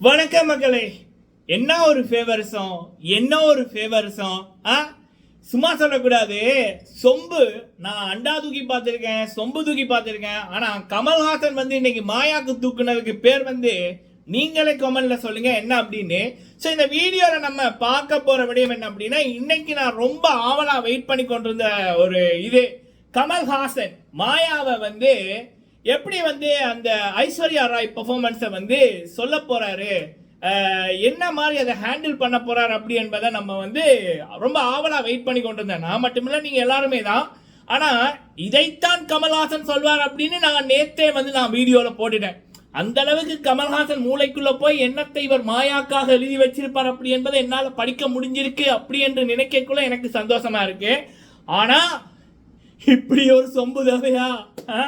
வணக்கம் மக்களே. என்ன ஒரு ஃபேவரசம் என்ன ஒரு ஃபேவரசம் ஆ? சும்மா சொல்லக்கூடாது. சொம்பு நான் அண்டா தூக்கி பார்த்துருக்கேன் சொம்பு தூக்கி பார்த்துருக்கேன். ஆனால் கமல்ஹாசன் வந்து இன்னைக்கு மாயாக்கு தூக்குனதுக்கு பேர் வந்து நீங்களே கமெண்ட்ல சொல்லுங்க என்ன அப்படின்னு. ஸோ இந்த வீடியோவில் நம்ம பார்க்க போகிற விடயம் என்ன அப்படின்னா இன்னைக்கு நான் ரொம்ப ஆவலாக வெயிட் பண்ணி கொண்டிருந்த ஒரு இது. கமல்ஹாசன் மாயாவை வந்து எப்படி வந்து அந்த ஐஸ்வர்யா ராய் பர்ஃபார்மன்ஸை வந்து சொல்ல போகிறாரு என்ன மாதிரி அதை ஹேண்டில் பண்ண போகிறார் அப்படி என்பதை நம்ம வந்து ரொம்ப ஆவலாக வெயிட் பண்ணி கொண்டிருந்தேன். நான் மட்டுமில்லை நீங்கள் எல்லாருமே தான். ஆனால் இதைத்தான் கமல்ஹாசன் சொல்வார் அப்படின்னு நான் நேற்றே வந்து நான் வீடியோவில் போட்டுட்டேன். அந்த அளவுக்கு கமல்ஹாசன் மூளைக்குள்ளே போய் என்னத்தை இவர் மாயாக்காக எழுதி வச்சிருப்பார் அப்படி என்பதை என்னால் படிக்க முடிஞ்சிருக்கு அப்படி என்று நினைக்கக்குள்ள எனக்கு சந்தோஷமாக இருக்குது ஆனால் இப்படி ஒரு சொம்பு தேவையா? ஆ?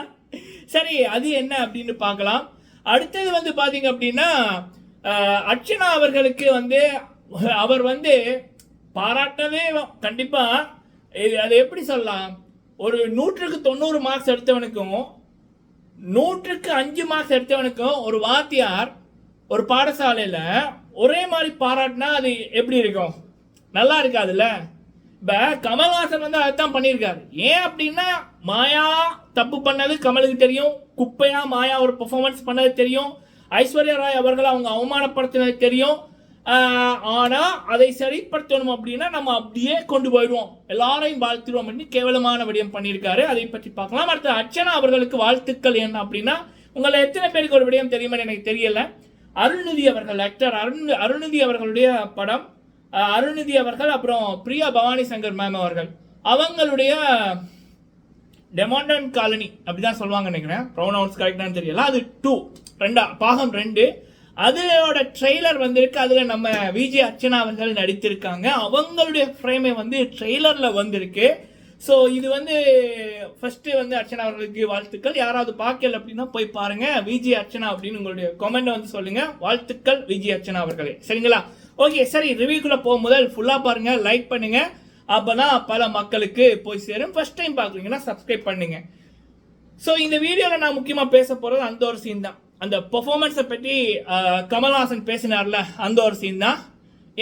சரி அது என்ன அப்படின்னு பார்க்கலாம். அடுத்தது வந்து பார்த்தீங்க அப்படின்னா அர்ச்சனா அவர்களுக்கு வந்து அவர் வந்து பாராட்டவே கண்டிப்பாக இது அது எப்படி சொல்லலாம்? ஒரு நூற்றுக்கு தொண்ணூறு மார்க்ஸ் எடுத்தவனுக்கும் நூற்றுக்கு அஞ்சு மார்க்ஸ் எடுத்தவனுக்கும் ஒரு வாத்தியார் ஒரு பாடசாலையில் ஒரே மாதிரி பாராட்டினா அது எப்படி இருக்கும்? நல்லா இருக்காதுல்ல? இப்போ கமல்ஹாசன் வந்து அதைத்தான் பண்ணியிருக்காரு. ஏன் அப்படின்னா மாயா தப்பு பண்ணது கமலுக்கு தெரியும் குப்பையா மாயா ஒரு பெர்ஃபார்மன்ஸ் பண்ணது தெரியும் ஐஸ்வர்யா ராய் அவர்களை அவங்க அவமானப்படுத்தினது தெரியும். ஆனால் அதை சரிப்படுத்தணும் அப்படின்னா நம்ம அப்படியே கொண்டு போயிடுவோம். எல்லாரையும் வாழ்த்துருவோம் அப்படின்னு கேவலமான விடயம் பண்ணியிருக்காரு. அதை பற்றி பார்க்கலாம். அடுத்து அர்ச்சனா அவர்களுக்கு வாழ்த்துக்கள் என்ன அப்படின்னா உங்களை எத்தனை பேருக்கு ஒரு விடயம் தெரியுமா எனக்கு தெரியல. அருள்நிதி அவர்கள் ஆக்டர் அருண் அருள்நிதி அவர்களுடைய படம் அருணிதி அவர்கள் அப்புறம் பிரியா பவானி சங்கர் மேம் அவர்கள். அவங்களுடைய டெமாண்டன் காலனி அப்படிதான் சொல்லுவாங்க நினைக்கிறேன். ப்ரௌனவுன்ஸ் கரெக்டானு தெரியல. அது டூ ரெண்டா பாகம் ரெண்டு. அதோட ட்ரெய்லர் வந்திருக்கு. அதில் நம்ம விஜய் அர்ச்சனா அவர்கள் நடித்திருக்காங்க. அவங்களுடைய ஃப்ரேமே வந்து ட்ரெய்லரில் வந்திருக்கு. ஸோ இது வந்து ஃபஸ்ட்டு வந்து அர்ச்சனா அவர்களுக்கு வாழ்த்துக்கள். யாராவது பார்க்கல அப்படின்னா போய் பாருங்கள் விஜய் அர்ச்சனா அப்படின்னு உங்களுடைய கமெண்ட் வந்து சொல்லுங்கள் வாழ்த்துக்கள் விஜய் அர்ச்சனா அவர்களே. சரிங்களா? ஓகே சரி ரிவ்யூக்குள்ளே போகும் முதல் ஃபுல்லாக பாருங்கள் லைக் பண்ணுங்கள் அப்போ தான் பல மக்களுக்கு போய் சேரும். ஃபஸ்ட் டைம் பார்க்குறீங்கன்னா சப்ஸ்கிரைப் பண்ணுங்கள் ஸோ இந்த வீடியோவில் நான் முக்கியமாக பேச போகிறது அந்த ஒரு சீன் தான். அந்த பெர்ஃபார்மன்ஸை பற்றி கமல்ஹாசன் பேசினார்ல அந்த ஒரு சீன் தான்.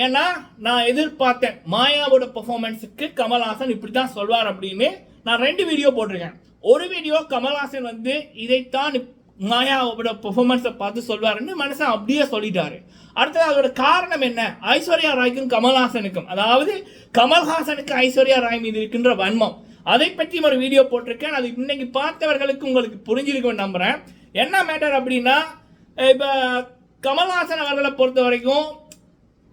ஏன்னா நான் எதிர்பார்த்தேன் மாயாவோட பெர்ஃபார்மன்ஸுக்கு கமல்ஹாசன் இப்படி தான் சொல்வார் அப்படின்னு. நான் ரெண்டு வீடியோ போட்டிருக்கேன். ஒரு வீடியோ கமல்ஹாசன் வந்து இதைத்தான் மாயாவோட பெர்ஃபார்மன்ஸை பார்த்து சொல்வாருன்னு மனுஷன் அப்படியே சொல்லிட்டாரு. அடுத்தது அதோட காரணம் என்ன? ஐஸ்வர்யா ராய்க்கும் கமல்ஹாசனுக்கும். அதாவது கமல்ஹாசனுக்கு ஐஸ்வர்யா ராய் மீது இருக்கின்ற வன்மம். அதை பற்றி ஒரு வீடியோ போட்டிருக்கேன். அது இன்னைக்கு பார்த்தவர்களுக்கு உங்களுக்கு புரிஞ்சிருக்கும் நம்புறேன். என்ன மேட்டர் அப்படின்னா இப்போ கமல்ஹாசன் அவர்களை பொறுத்த வரைக்கும்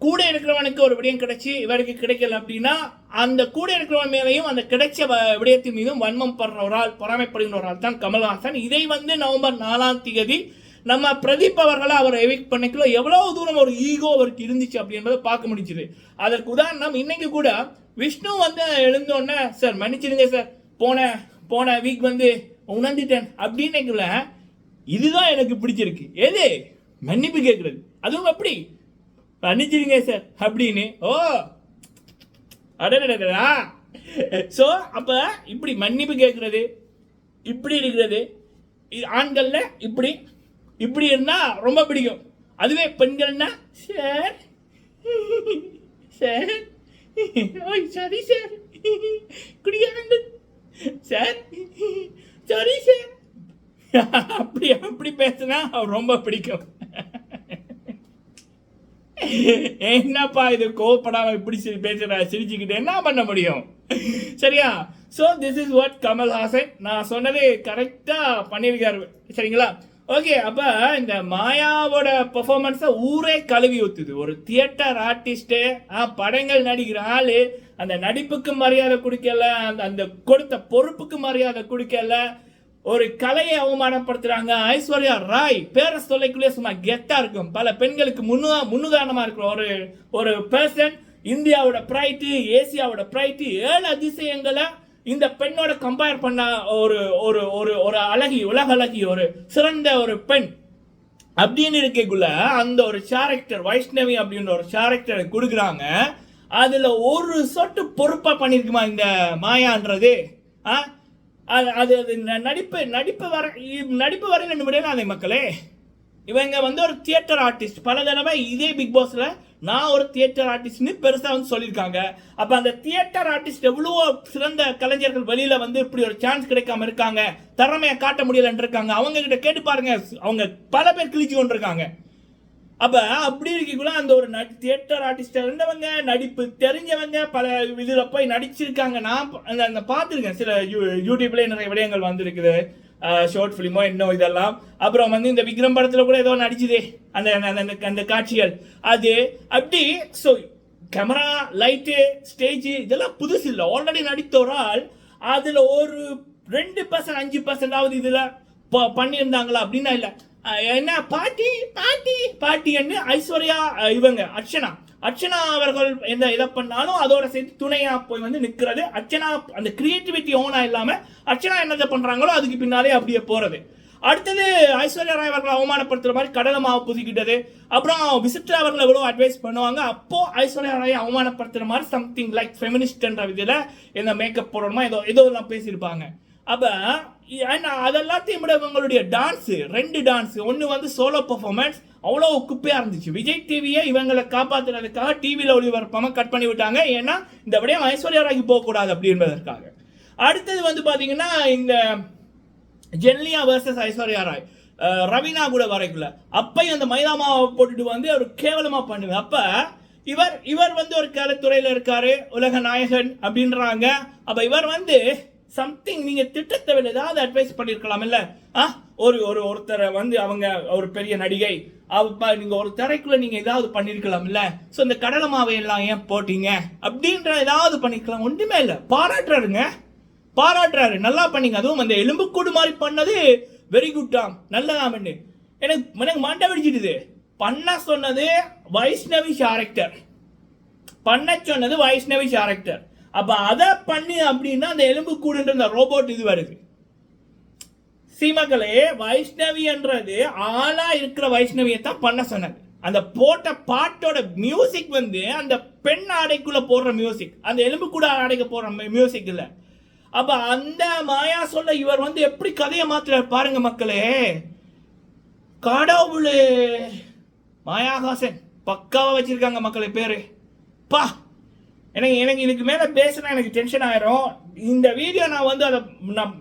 கூட இருக்கிறவனுக்கு ஒரு விடயம் கிடைச்சி இவருக்கு கிடைக்கல அப்படின்னா அந்த கூட இருக்கிறவன் மேலேயும் அந்த கிடைச்ச வ- விடயத்தின் மீதும் வன்மம் படுறவரால் பொறாமைப்படுகின்றவரால் தான் கமல்ஹாசன். இதை வந்து நவம்பர் நாலாம் தேதி நம்ம பிரதீப் அவர்களை அவர் எவிக் பண்ணிக்கல. எவ்வளவு தூரம் ஒரு ஈகோ அவருக்கு இருந்துச்சு அப்படின்றத பார்க்க முடிஞ்சுது. அதற்கு உதாரணம் இன்னைக்கு கூட விஷ்ணு வந்து எழுந்தோடனே சார் மன்னிச்சிடுங்க சார். போன போன வீக் வந்து உணர்ந்துட்டேன். அப்படின்னுக்குள்ள இதுதான் எனக்கு பிடிச்சிருக்கு. எது? மன்னிப்பு கேட்குறது. அதுவும் எப்படி மன்னிச்சிடுங்க சார் அப்படின்னு. ஓ! அடடடடா ஸோ அப்போ இப்படி மன்னிப்பு கேட்குறது இப்படி இருக்கிறது ஆண்களில் இப்படி இப்படி இருந்தால் ரொம்ப பிடிக்கும். அதுவே பெண்கள்னா சார் சார் ஓய் சாரி. சார் குடியாண்டு சார் சாரி சார். அப்படி அப்படி பேசினா ரொம்ப பிடிக்கும். என்னப்பா இது? கோவப்படாம இப்படி சி- சிரிச்சுக்கிட்டு என்ன பண்ண முடியும்? சரியா? So this is what Kamal Haasan நான் சொன்னது கரெக்டாக பண்ணியிருக்காரு சரிங்களா? ஓகே அப்போ இந்த மாயாவோட பெர்ஃபார்மன்ஸை ஊரே கழுவி ஊத்துது. ஒரு தியேட்டர் ஆர்டிஸ்ட் படங்கள் நடிக்கிற ஆளு அந்த நடிப்புக்கு மரியாதை கொடுக்கல அந்த அந்த கொடுத்த பொறுப்புக்கு மரியாதை கொடுக்கல ஒரு கலையை அவமானப்படுத்துறாங்க. ஐஸ்வர்யா ராய் பேர சொல்லைக்குள்ளே சும்மா கெத்தா இருக்கும். பல பெண்களுக்கு முன்னு முன்னுதாரணமா இருக்கிற ஒரு ஒரு பர்சன் இந்தியாவோட ப்ரைட்டு ஏசியாவோட ப்ரைட்டு ஏழு அதிசயங்களை இந்த பெண்ணோட கம்பேர் பண்ண ஒரு ஒரு ஒரு ஒரு அழகி உலக அழகி ஒரு சிறந்த ஒரு பெண். அப்படின்னு இருக்கக்குள்ள அந்த ஒரு கேரக்டர் வைஷ்ணவி அப்படின்ற ஒரு கேரக்டரை கொடுக்குறாங்க. அதில் ஒரு சொட்டு பொறுப்பாக பண்ணியிருக்குமா இந்த மாயான்றது? ஆ? அது அது அது ந- நடிப்பு நடிப்பு வர இ- நடிப்பு வரையில் நிமிடம் அதை மக்களே. இவங்க வந்து ஒரு தியேட்டர் ஆர்டிஸ்ட் பல தடவை இதே பிக் பாஸ்ல நான் ஒரு தியேட்டர் ஆர்டிஸ்ட்னு பெருசாக வந்து சொல்லியிருக்காங்க. அப்போ அந்த தியேட்டர் ஆர்டிஸ்ட் எவ்வளோ சிறந்த கலைஞர்கள் வெளியில் வந்து இப்படி ஒரு சான்ஸ் கிடைக்காம இருக்காங்க. திறமையை காட்ட முடியலன்னு இருக்காங்க. அவங்க கிட்ட கேட்டு பாருங்க. அவங்க பல பேர் கிழிச்சு கொண்டிருக்காங்க. அப்போ அப்படி இருக்கக்குள்ள அந்த ஒரு நடி தியேட்டர் ஆர்டிஸ்ட் இருந்தவங்க நடிப்பு தெரிஞ்சவங்க பல இதில் போய் நடிச்சிருக்காங்க. நான் அந்த அந்த பார்த்துருக்கேன். சில யூ- யூடியூப்லேயே நிறைய விடயங்கள் வந்திருக்குது. ஷார்ட் ஃபிலிமோ இன்னும் இதெல்லாம். அப்புறம் வந்து இந்த விக்ரம் படத்தில் கூட ஏதோ நடிச்சுதே. அந்த அந்த- அந்த காட்சிகள். அது அப்படி ஸோ கேமரா லைட்டு ஸ்டேஜ் இதெல்லாம் புதுசு இல்லை. ஆல்ரெடி நடித்த ஒரு ஆள் அதில் ஒரு ரெண்டு பர்சன்ட் அஞ்சு பர்சன்டாவது இதில் ப- பண்ணியிருந்தாங்களா? அப்படின்னா இல்லை. என்ன பாட்டி பாட்டி பாட்டின்னு ஐஸ்வர்யா இவங்க அர்ச்சனா. அர்ச்சனா அவர்கள் எந்த இதை பண்ணாலும் அதோட சேர்த்து துணையா போய் வந்து நிற்கிறது. அர்ச்சனா அந்த கிரியேட்டிவிட்டி ஓனா இல்லாம அர்ச்சனா என்னதை பண்றாங்களோ அதுக்கு பின்னாலே அப்படியே போறது. அடுத்தது ஐஸ்வர்யா ராய் அவர்களை அவமானப்படுத்துற மாதிரி கடலை மாவு புதுக்கிட்டது. அப்புறம் விசிட்டர் அவர்களை எவ்வளோ அட்வைஸ் பண்ணுவாங்க. அப்போ ஐஸ்வர்யா ராய் அவமானப்படுத்துற மாதிரி சம்திங் லைக் ஃபெமினிஸ்ட்ன்ற விதியில இந்த மேக்கப் போடணுமா? ஏதோ ஏதோ எல்லாம் பேசியிருப்பாங்க. அப்போ இ- அதெல்லாத்தையும் விட இவங்களுடைய டான்ஸு ரெண்டு டான்ஸு ஒன்று வந்து சோலோ பர்ஃபார்மன்ஸ் அவ்வளோ குப்பையாக இருந்துச்சு. விஜய் டிவியை இவங்களை காப்பாத்துறதுக்காக டிவியில் ஒளிபரப்பாமல் கட் பண்ணி விட்டாங்க. ஏன்னா இந்த விடயம் ஐஸ்வர்யா ராய்க்கு போகக்கூடாது அப்படி என்பதற்காக அடுத்தது வந்து பார்த்தீங்கன்னா இந்த ஜென்லியா வர்சஸ் ஐஸ்வர்யா ராய். ரவீனா கூட வரைக்குள்ள அப்பையும் அந்த மைதா மாவை போட்டுட்டு வந்து அவர் கேவலமாக பண்ணுவேன் அப்போ இவர் இவர் வந்து ஒரு கலைத்துறையில் இருக்காரு. உலக நாயகன் அப்படின்றாங்க. அப்போ இவர் வந்து சம்திங் நீங்க திட்டத்தை ஏதாவது அட்வைஸ் பண்ணிருக்கலாம் இல்ல ஆ? ஒரு ஒரு ஒருத்தரை வந்து அவங்க ஒரு பெரிய நடிகை அவ நீங்க ஒரு தரைக்குள்ள நீங்க ஏதாவது பண்ணிருக்கலாம் இல்ல சோ இந்த கடலை மாவை எல்லாம் ஏன் போட்டீங்க? அப்படின்ற ஏதாவது பண்ணிருக்கலாம் ஒன்றுமே இல்ல. பாராட்டுறாருங்க. பாராட்டுறாரு. நல்லா பண்ணீங்க. அதுவும் அந்த எலும்புக்கூடு மாதிரி பண்ணது வெரி குட்டாம் நல்லதாமன்னு. எனக்கு எனக்கு மண்டை வெடிச்சிடுது. பண்ண சொன்னது வைஷ்ணவி கேரக்டர் பண்ண சொன்னது வைஷ்ணவி கேரக்டர் அப்போ அதை பண்ணி அப்படின்னா அந்த எலும்புக்கூடுன்ற அந்த ரோபோட் இது வருது. சீமக்களே வைஷ்ணவின்றது ஆளா இருக்கிற வைஷ்ணவியை தான் பண்ண சொன்னது. அந்த போட்ட பாட்டோட மியூசிக் வந்து அந்த பெண் ஆடைக்குள்ள போடுற மியூசிக் அந்த எலும்பு கூட ஆடைக்கு போடுற மியூசிக் இல்லை. அப்ப அந்த மாயா சொல்ல இவர் வந்து எப்படி கதையை மாத்துறாரு பாருங்க மக்களே. கடவுளே மாயாகாசன் பக்காவா வச்சிருக்காங்க மக்களே பேரு. பா எனக்கு எனக்கு இதுக்கு மேலே பேசினா எனக்கு டென்ஷன் ஆயிரும். இந்த வீடியோ நான் வந்து அதை நான்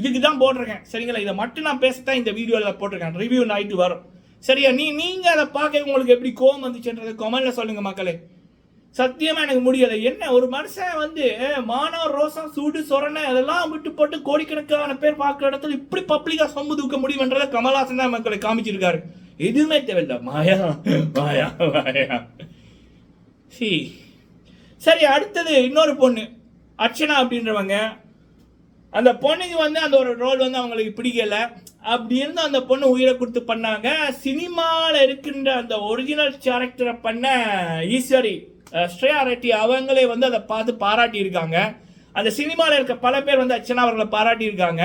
இதுக்கு தான் போட்டிருக்கேன். சரிங்களா? இதை மட்டும் நான் பேசத்தான் இந்த வீடியோவில் போட்டிருக்கேன். ரிவ்யூ நைட்டு வரும். சரியா? நீ நீங்கள் அதை பார்க்க உங்களுக்கு எப்படி கோவம் வந்துச்சுன்றது கமெண்ட்ல சொல்லுங்கள் மக்களே. சத்தியமாக எனக்கு முடியலை. என்ன? ஒரு மனுஷன் வந்து மானவர் ரோசம் சூடு சொரணை அதெல்லாம் விட்டு போட்டு கோடிக்கணக்கான பேர் பார்க்குற இடத்துல இப்படி பப்ளிக்காக சொம்பு தூக்க முடியுன்றதை கமல்ஹாசன் தான் மக்களை காமிச்சிருக்காரு. எதுவுமே தேவையில்லை. மாயா மாயா மாயா. சி. சரி அடுத்தது இன்னொரு பொண்ணு. அர்ச்சனா அப்படின்றவங்க. அந்த பொண்ணுக்கு வந்து அந்த ஒரு ரோல் வந்து அவங்களுக்கு பிடிக்கல. அப்படி இருந்து அந்த பொண்ணு உயிரை கொடுத்து பண்ணாங்க. சினிமாவில் இருக்கின்ற அந்த ஒரிஜினல் கேரக்டரை பண்ண ஈஸ்வரி ஸ்ரேயா ரெட்டி அவங்களே வந்து அதை பார்த்து பாராட்டியிருக்காங்க. அந்த சினிமாவில் இருக்க பல பேர் வந்து அர்ச்சனா அவர்களை பாராட்டியிருக்காங்க.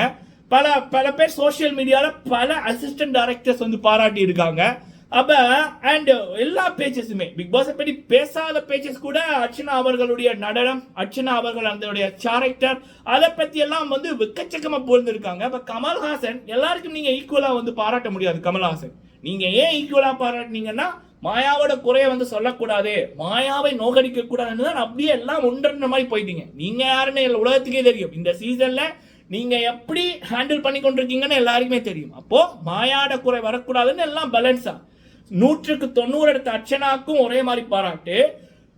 பல பல பேர் சோஷியல் மீடியாவில் பல அசிஸ்டன்ட் டைரக்டர்ஸ் வந்து பாராட்டியிருக்காங்க. அப்ப அண்ட் எல்லா பேச்சஸுமே பிக் பாஸை பற்றி பேசாத பேச்சஸ் கூட அர்ச்சனா அவர்களுடைய நடனம் அர்ச்சனா அவர்கள் அதனுடைய கேரக்டர் அதை பற்றி எல்லாம் வந்து வெக்கச்சக்கமாக புரிஞ்சிருக்காங்க இப்போ கமல்ஹாசன் எல்லாருக்கும் நீங்கள் ஈக்குவலாக வந்து பாராட்ட முடியாது கமல்ஹாசன். நீங்கள் ஏன் ஈக்குவலாக பாராட்டினீங்கன்னா மாயாவோட குறையை வந்து சொல்லக்கூடாது. மாயாவை நோகடிக்க கூடாதுன்னு தான் அப்படியே எல்லாம் ஒன்றரை மாதிரி போயிட்டீங்க. நீங்க யாருன்னு எல்லா உலகத்துக்கே தெரியும். இந்த சீசன்ல நீங்க எப்படி ஹேண்டில் பண்ணி கொண்டிருக்கீங்கன்னு எல்லாருக்குமே தெரியும். அப்போ மாயாட குறை வரக்கூடாதுன்னு எல்லாம் பேலன்ஸா நூற்றுக்கு தொண்ணூறு எடுத்த அர்ச்சனாக்கும் ஒரே மாதிரி பாராட்டு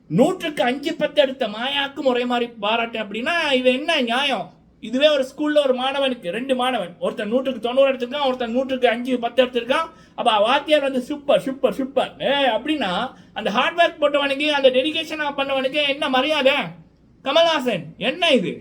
நூற்றுக்கு அஞ்சு பத்து எடுத்த மாயாக்கும் ஒரே மாதிரி பாராட்டு அப்படின்னா இது என்ன நியாயம்? இதுவே ஒரு ஸ்கூல்ல ஒரு மாணவனுக்கு ரெண்டு மாணவன். ஒருத்தன் நூற்றுக்கு தொண்ணூறு எடுத்திருக்கான் ஒருத்தன் நூற்றுக்கு அஞ்சு பத்து எடுத்திருக்கான். அப்ப வாத்தியார் வந்து சூப்பர் சூப்பர் சூப்பர் ஏ அப்படின்னா அந்த ஹார்ட் ஒர்க் போட்டவனுக்கு அந்த டெடிகேஷனா பண்ணவனுக்கு என்ன மரியாதை? கமல்ஹாசன் என்ன இது?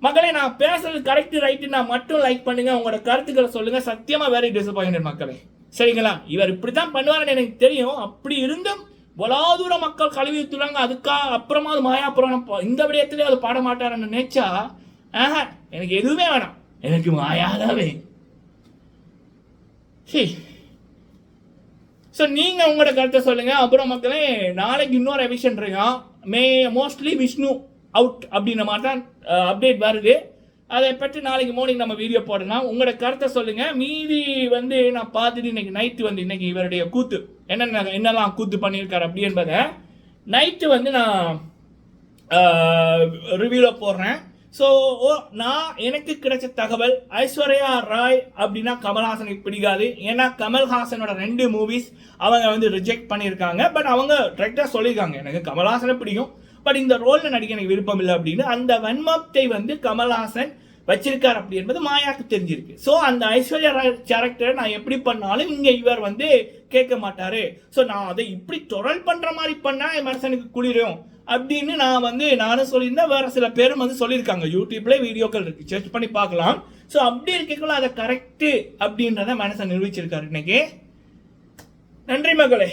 மக்களே நான் பேசுறது கரெக்ட் ரைட்டு நான் மட்டும் லைக் பண்ணுங்க. உங்களோட கருத்துக்களை சொல்லுங்க. சத்தியமா வெரி டிசப்பாயின்ட் மக்களே. சரிங்களா? இவர் இப்படி தான் பண்ணுவாருன்னு எனக்கு தெரியும். அப்படி இருந்தும் வலாதூர மக்கள் கழுவி ஊத்துறாங்க அதுக்காக அப்புறமா அது மாயா புராணம் இந்த விடயத்திலே அது பாட மாட்டாருன்னு நினைச்சா ஆஹா எனக்கு எதுவுமே வேணாம். எனக்கு மாயாதாவே. சரி ஸோ நீங்கள் உங்களோட கருத்தை சொல்லுங்கள் அப்புறம் மக்களே நாளைக்கு இன்னொரு எவிஷன் இருக்கான் மே மோஸ்ட்லி விஷ்ணு அவுட் அப்படின்ற மாதிரி தான் அப்டேட் வருது. அதை பற்றி நாளைக்கு மார்னிங் நம்ம வீடியோ போடலாம். உங்களோட கருத்தை சொல்லுங்க. மீதி வந்து நான் பார்த்துட்டு இன்னைக்கு நைட்டு வந்து இன்னைக்கு இவருடைய கூத்து. என்னென்ன என்னெல்லாம் கூத்து பண்ணியிருக்காரு அப்படி என்பதை நைட்டு வந்து நான் ரிவ்யூவில் போடுறேன். ஸோ நான் எனக்கு கிடைச்ச தகவல் ஐஸ்வர்யா ராய் அப்படின்னா கமல்ஹாசனுக்கு பிடிக்காது. ஏன்னா கமல்ஹாசனோட ரெண்டு மூவிஸ் அவங்க வந்து ரிஜெக்ட் பண்ணியிருக்காங்க. பட் அவங்க டிரெக்டாக சொல்லியிருக்காங்க எனக்கு கமல்ஹாசனை பிடிக்கும். பட் இந்த ரோலில் நடிக்க எனக்கு விருப்பம் இல்லை அப்படின்னு அந்த வன்மத்தை வந்து கமல்ஹாசன் வச்சிருக்கார் அப்படி என்பது மாயாக்கு தெரிஞ்சிருக்கு. ஸோ அந்த ஐஸ்வர்யா ராய் கேரக்டரை நான் எப்படி பண்ணாலும் இங்கே இவர் வந்து கேட்க மாட்டாரு. ஸோ நான் அதை இப்படி தொடர் பண்ற மாதிரி பண்ணா என் மனுஷனுக்கு குளிரும் அப்படின்னு நான் வந்து நானும் சொல்லியிருந்தேன். வேற சில பேரும் வந்து சொல்லியிருக்காங்க. யூடியூப்ல வீடியோக்கள் இருக்கு. செக் பண்ணி பார்க்கலாம். ஸோ அப்படி இருக்கக்குள்ள அதை கரெக்டு அப்படின்றத மனசை நிரூபிச்சிருக்காரு. இன்னைக்கு நன்றி மகளே.